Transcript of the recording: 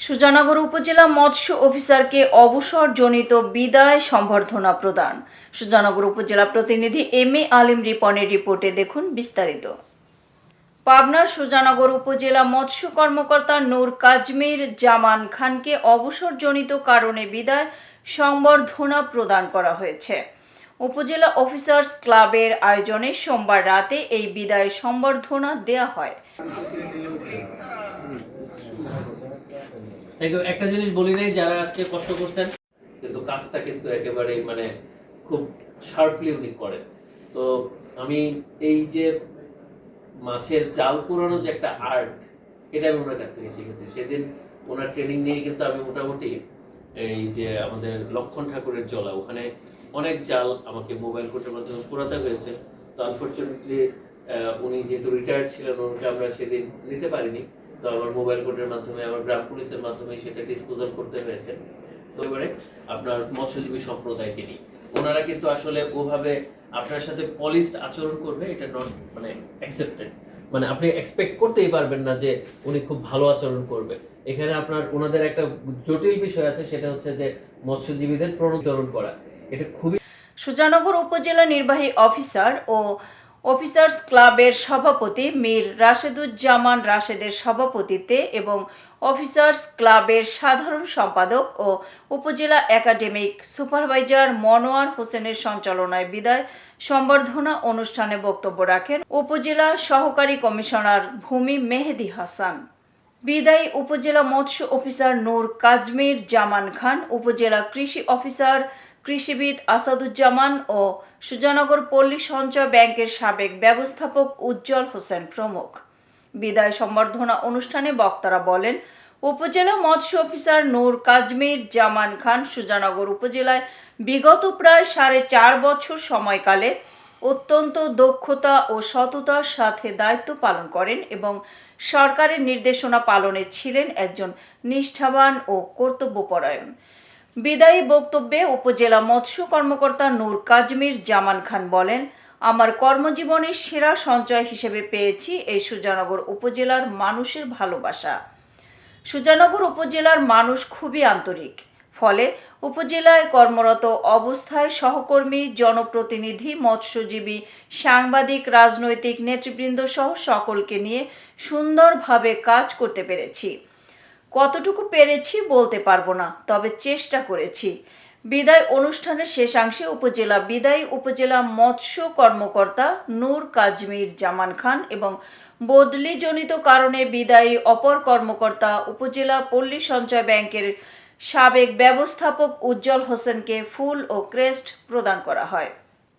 সুজানগর উপজেলা মৎস্য অফিসারকে অবসরজনিত বিদায় সম্বর্ধনা প্রদান। সুজানগর উপজেলা প্রতিনিধি এম এ আলিম রিপনের রিপোর্টে দেখুন বিস্তারিত। পাবনার সুজানগর উপজেলা মৎস্য কর্মকর্তা নূর কাজমির জামান খানকে অবসরজনিত কারণে বিদায় সংবর্ধনা প্রদান করা হয়েছে। উপজেলা অফিসার্স ক্লাবের আয়োজনে সোমবার রাতে এই বিদায় সম্বর্ধনা দেয়া হয়। একটা জিনিস বলি নাই, যারা আজকে কষ্ট করছেন। কিন্তু কাজটা কিন্তু একেবারেই মানে খুব শার্পলি উনি করেন। তো আমি এই যে মাছের জাল পুরানো যে একটা আর্ট এটা আমি ওনার কাছ থেকে শিখেছি। সেদিন ওনার ট্রেনিং নিয়ে কিন্তু আমি মোটামুটি এই যে আমাদের লক্ষণ ঠাকুরের জলা, ওখানে অনেক জাল আমাকে মোবাইল কোর্টের মাধ্যমে পুরাতে হয়েছে। তো আনফর্চুনেটলি উনি যেহেতু রিটায়ার্ড ছিলেন, ওনাকে আমরা সেদিন নিতে পারিনি। তো আমার মোবাইল কোর্টের মাধ্যমে, আমার গ্রাম পুলিশের মাধ্যমে সেটা ডিসপোজাল করতে হয়েছে। তো এবারে আপনার মৎস্যজীবী সম্প্রদায়কে নিয়ে। ওনারা কিন্তু আসলে ওভাবে আপনার সাথে পলিশড আচরণ করবে, এটা নট মানে অ্যাকসেপ্টেড মানে আপনি এক্সপেক্ট করতেই পারবেন না যে উনি খুব ভালো আচরণ করবে। এখানে আপনার ওনাদের একটা জটিল বিষয় আছে, সেটা হচ্ছে যে মৎস্যজীবীদের প্রণোদন করা। এটা খুবই সুজানগর উপজেলা নির্বাহী অফিসার ও অফিসার্স ক্লাবের সভাপতি মীর রাশেদুজ্জামান রাশেদের সভাপতিত্বে এবং অফিসার্স ক্লাবের সাধারণ সম্পাদক ও উপজেলা একাডেমিক সুপারভাইজার মনোয়ার হোসেনের সঞ্চালনায় বিদায় সম্বর্ধনা অনুষ্ঠানে বক্তব্য রাখেন উপজেলা সহকারী কমিশনার ভূমি মেহেদি হাসান। বিদায়ী উপজেলা মৎস্য অফিসার নূর কাজমির জামান খান, উপজেলা কৃষি অফিসার কৃষিবিদ আসাদুজ্জামান ও সুজানগর পল্লী সঞ্চয় ব্যাংকের সাবেক ব্যবস্থাপক উজ্জ্বল হোসেন প্রমুখ। বিদায় সম্বর্ধনা অনুষ্ঠানে বক্তারা বলেন, উপজেলা মৎস্য অফিসার নূর কাজমির, জামান খান সুজানগর উপজেলায় বিগত প্রায় সাড়ে চার বছর সময়কালে অত্যন্ত দক্ষতা ও সততার সাথে দায়িত্ব পালন করেন এবং সরকারের নির্দেশনা পালনে ছিলেন একজন নিষ্ঠাবান ও কর্তব্যপরায়ণ। বিদায়ী বক্তব্যে উপজেলা মৎস্য কর্মকর্তা নূর কাজমির জামান খান বলেন, আমার কর্মজীবনের সেরা সঞ্চয় হিসেবে পেয়েছি এই সুজানগর উপজেলার মানুষের ভালোবাসা। সুজানগর উপজেলার মানুষ খুবই আন্তরিক। ফলে উপজেলায় কর্মরত অবস্থায় সহকর্মী, জনপ্রতিনিধি, মৎস্যজীবী, সাংবাদিক, রাজনৈতিক নেতৃবৃন্দ সহ সকলকে নিয়ে সুন্দরভাবে কাজ করতে পেরেছি। কতটুকু পেরেছি বলতে পারব না, তবে চেষ্টা করেছি। বিদায় অনুষ্ঠানের শেষাংশে উপজেলা বিদায়ী উপজেলা মৎস্য কর্মকর্তা নূর কাজমির জামান খান এবং বদলিজনিত কারণে বিদায়ী অপর কর্মকর্তা উপজেলা পল্লী সঞ্চয় ব্যাংকের সাবেক ব্যবস্থাপক উজ্জ্বল হোসেনকে ফুল ও ক্রেস্ট প্রদান করা হয়।